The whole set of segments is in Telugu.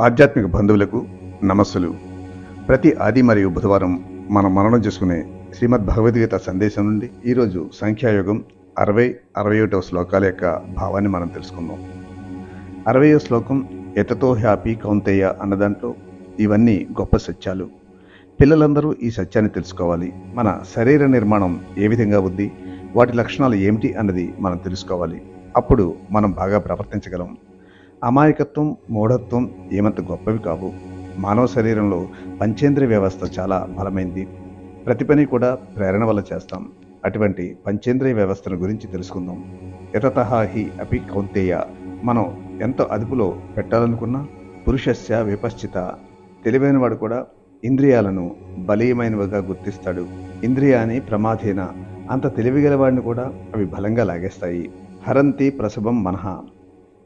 ఆధ్యాత్మిక బంధువులకు నమస్సులు. ప్రతి ఆది మరియు బుధవారం మనం మరణం చేసుకునే శ్రీమద్ భగవద్గీత సందేశం నుండి ఈరోజు సంఖ్యాయోగం అరవై అరవై ఒకటవ శ్లోకాల యొక్క భావాన్ని మనం తెలుసుకుందాం. అరవయో శ్లోకం ఎతతో హ్యాపీ కౌంతయ్య అన్న దాంట్లో ఇవన్నీ గొప్ప సత్యాలు. పిల్లలందరూ ఈ సత్యాన్ని తెలుసుకోవాలి. మన శరీర నిర్మాణం ఏ విధంగా ఉంది? వాటి లక్షణాలు ఏమిటి అన్నది మనం తెలుసుకోవాలి. అప్పుడు మనం బాగా ప్రవర్తించగలం. అమాయకత్వం మూఢత్వం ఏమంత గొప్పవి కావు. మానవ శరీరంలో పంచేంద్రియ వ్యవస్థ చాలా బలమైంది. ప్రతి పని కూడా ప్రేరణ వల్ల చేస్తాం. అటువంటి పంచేంద్రియ వ్యవస్థను గురించి తెలుసుకుందాం. యతతహాహి అపి కౌంతేయ. మనం ఎంత అదుపులో పెట్టాలనుకున్నా పురుషస్య విపశ్చిత. తెలివైన వాడు కూడా ఇంద్రియాలను బలీయమైనవిగా గుర్తిస్తాడు. ఇంద్రియాని ప్రమాధేన. అంత తెలివిగలవాడిని కూడా అవి బలంగా లాగేస్తాయి. హరంతి ప్రసభం మనహ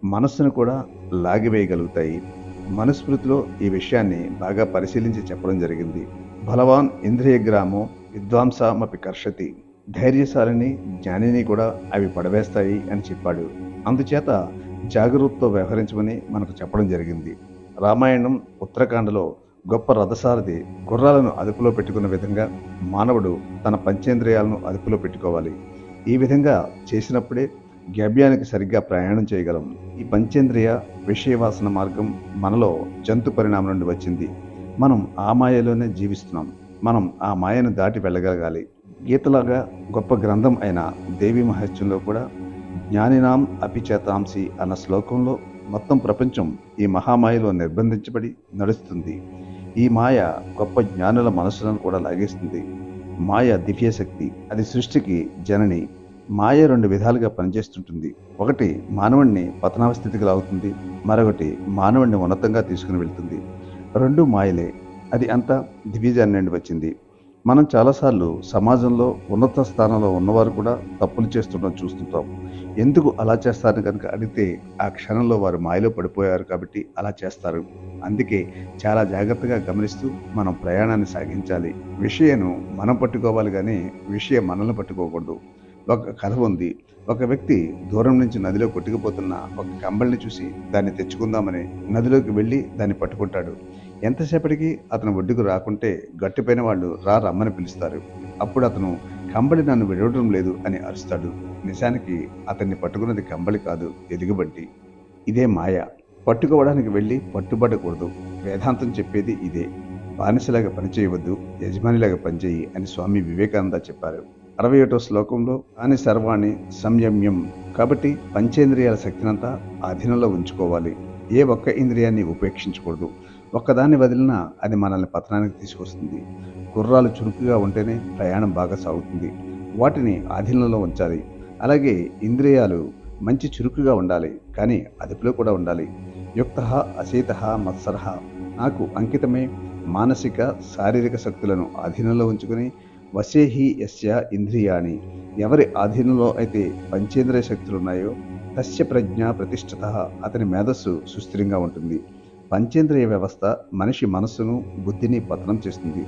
మనస్సును కూడా లాగివేయగలుగుతాయి. మనుస్మృతిలో ఈ విషయాన్ని బాగా పరిశీలించి చెప్పడం జరిగింది. బలవాన్ ఇంద్రియగ్రామం విద్వాంసమపి కర్షతి. ధైర్యశాలిని జ్ఞానిని కూడా అవి పడవేస్తాయి అని చెప్పాడు. అందుచేత జాగ్రత్తతో వ్యవహరించమని మనకు చెప్పడం జరిగింది. రామాయణం ఉత్తరాఖండలో గొప్ప రథసారథి గుర్రాలను అదుపులో పెట్టుకున్న విధంగా మానవుడు తన పంచేంద్రియాలను అదుపులో పెట్టుకోవాలి. ఈ విధంగా చేసినప్పుడే గమ్యానికి సరిగ్గా ప్రయాణం చేయగలం. ఈ పంచేంద్రియ విషయవాసన మార్గం మనలో జంతు పరిణామం నుండి వచ్చింది. మనం ఆ మాయలోనే జీవిస్తున్నాం. మనం ఆ మాయను దాటి వెళ్ళగలగాలి. గీతలాగా గొప్ప గ్రంథం అయిన దేవి మహత్యంలో కూడా జ్ఞానినాం అపిచేతాంసి అన్న శ్లోకంలో మొత్తం ప్రపంచం ఈ మహామాయలో నిర్బంధించబడి నడుస్తుంది. ఈ మాయ గొప్ప జ్ఞానుల మనసులను కూడా లాగేస్తుంది. మాయ దివ్యశక్తి అది సృష్టికి జనని మాయ రెండు విధాలుగా పనిచేస్తుంటుంది. ఒకటి మానవుణ్ణి పతనావస్థితికి లాగుతుంది. మరొకటి మానవుణ్ణి ఉన్నతంగా తీసుకుని వెళ్తుంది. రెండు మాయలే. అది అంతా దివ్యజాన్ని నుండి వచ్చింది. మనం చాలాసార్లు సమాజంలో ఉన్నత స్థానంలో ఉన్నవారు కూడా తప్పులు చేస్తుండడం చూస్తుంటాం. ఎందుకు అలా చేస్తారని కనుక అడిగితే ఆ క్షణంలో వారు మాయలో పడిపోయారు కాబట్టి అలా చేస్తారు. అందుకే చాలా జాగ్రత్తగా గమనిస్తూ మనం ప్రయాణాన్ని సాగించాలి. విషయను మనం పట్టుకోవాలి కానీ విషయం మనల్ని పట్టుకోకూడదు. ఒక కథ ఉంది. ఒక వ్యక్తి దూరం నుంచి నదిలో కొట్టుకుపోతున్న ఒక కంబల్ని చూసి దాన్ని తెచ్చుకుందామని నదిలోకి వెళ్ళి దాన్ని పట్టుకుంటాడు. ఎంతసేపటికి అతను ఒడ్డుకు రాకుంటే గట్టిపైన వాళ్ళు రా రమ్మని పిలుస్తారు. అప్పుడు అతను కంబళి నన్ను విడవడం లేదు అని అరుస్తాడు. నిజానికి అతన్ని పట్టుకున్నది కంబళి కాదు ఎలుగుబంటి ఇదే మాయ. పట్టుకోవడానికి వెళ్ళి పట్టుబడకూడదు. వేదాంతం చెప్పేది ఇదే. బానిసలాగా పనిచేయవద్దు యజమానిలాగా పనిచేయి అని స్వామి వివేకానంద చెప్పారు. అరవై ఒకటో శ్లోకంలో అని సర్వాణి సంయమ్యం కాబట్టి పంచేంద్రియాల శక్తినంతా అధీనంలో ఉంచుకోవాలి. ఏ ఒక్క ఇంద్రియాన్ని ఉపేక్షించకూడదు. ఒక్కదాన్ని వదిలినా అది మనల్ని పతనానికి తీసుకొస్తుంది. గుర్రాలు చురుకుగా ఉంటేనే ప్రయాణం బాగా సాగుతుంది. వాటిని ఆధీనంలో ఉంచాలి. అలాగే ఇంద్రియాలు మంచి చురుకుగా ఉండాలి. కానీ అదుపులో కూడా ఉండాలి. యుక్త అశీత మత్సర నాకు అంకితమే మానసిక శారీరక శక్తులను అధీనంలో ఉంచుకుని వశేహి యస్య ఇంద్రియాణి. ఎవరి ఆధీనంలో అయితే పంచేంద్రియ శక్తులు ఉన్నాయో తస్య ప్రజ్ఞ ప్రతిష్ఠత అతని మేధస్సు సుస్థిరంగా ఉంటుంది. పంచేంద్రియ వ్యవస్థ మనిషి మనస్సును బుద్ధిని పతనం చేస్తుంది.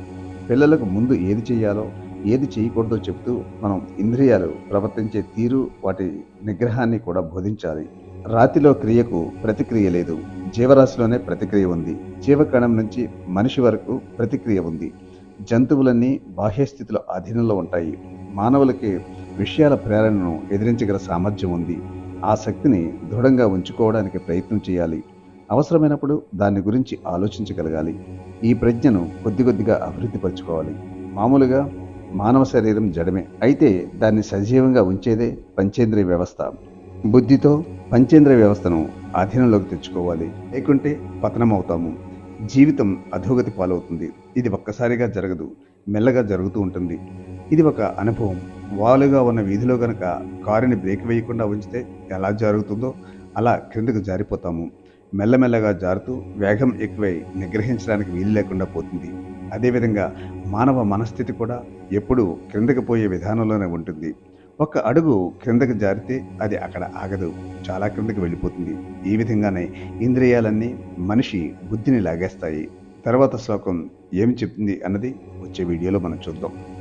పిల్లలకు ముందు ఏది చేయాలో ఏది చేయకూడదో చెప్తూ మనం ఇంద్రియాలు ప్రవర్తించే తీరు వాటి నిగ్రహాన్ని కూడా బోధించాలి. రాతిలో క్రియకు ప్రతిక్రియ లేదు. జీవరాశిలోనే ప్రతిక్రియ ఉంది. జీవకణం నుంచి మనిషి వరకు ప్రతిక్రియ ఉంది. జంతువులన్నీ బాహ్యస్థితుల అధీనంలో ఉంటాయి. మానవులకి విషయాల ప్రేరణను ఎదిరించగల సామర్థ్యం ఉంది. ఆ శక్తిని దృఢంగా ఉంచుకోవడానికి ప్రయత్నం చేయాలి. అవసరమైనప్పుడు దాని గురించి ఆలోచించగలగాలి. ఈ ప్రజ్ఞను కొద్ది కొద్దిగా అభివృద్ధిపరచుకోవాలి మామూలుగా మానవ శరీరం జడమే. అయితే దాన్ని సజీవంగా ఉంచేదే పంచేంద్రియ వ్యవస్థ. బుద్ధితో పంచేంద్రియ వ్యవస్థను అధీనంలోకి తెచ్చుకోవాలి. లేకుంటే పతనం అవుతాము జీవితం అధోగతి పాలవుతుంది. ఇది ఒక్కసారిగా జరగదు మెల్లగా జరుగుతూ ఉంటుంది. ఇది ఒక అనుభవం. వాలుగా ఉన్న వీధిలో గనక కారుని బ్రేక్ వేయకుండా ఉంచితే ఎలా జరుగుతుందో అలా క్రిందకు జారిపోతాము. మెల్లమెల్లగా జారుతూ వేగం ఎక్కువై నిగ్రహించడానికి వీలు లేకుండా పోతుంది. అదేవిధంగా మానవ మనస్థితి కూడా ఎప్పుడూ క్రిందకి పోయే విధానంలోనే ఉంటుంది. ఒక అడుగు క్రిందకి జారితే అది అక్కడ ఆగదు. చాలా క్రిందకి వెళ్ళిపోతుంది. ఈ విధంగానే ఇంద్రియాలన్నీ మనిషి బుద్ధిని లాగేస్తాయి. తర్వాత శ్లోకం ఏమి చెప్తుంది అన్నది వచ్చే వీడియోలో మనం చూద్దాం.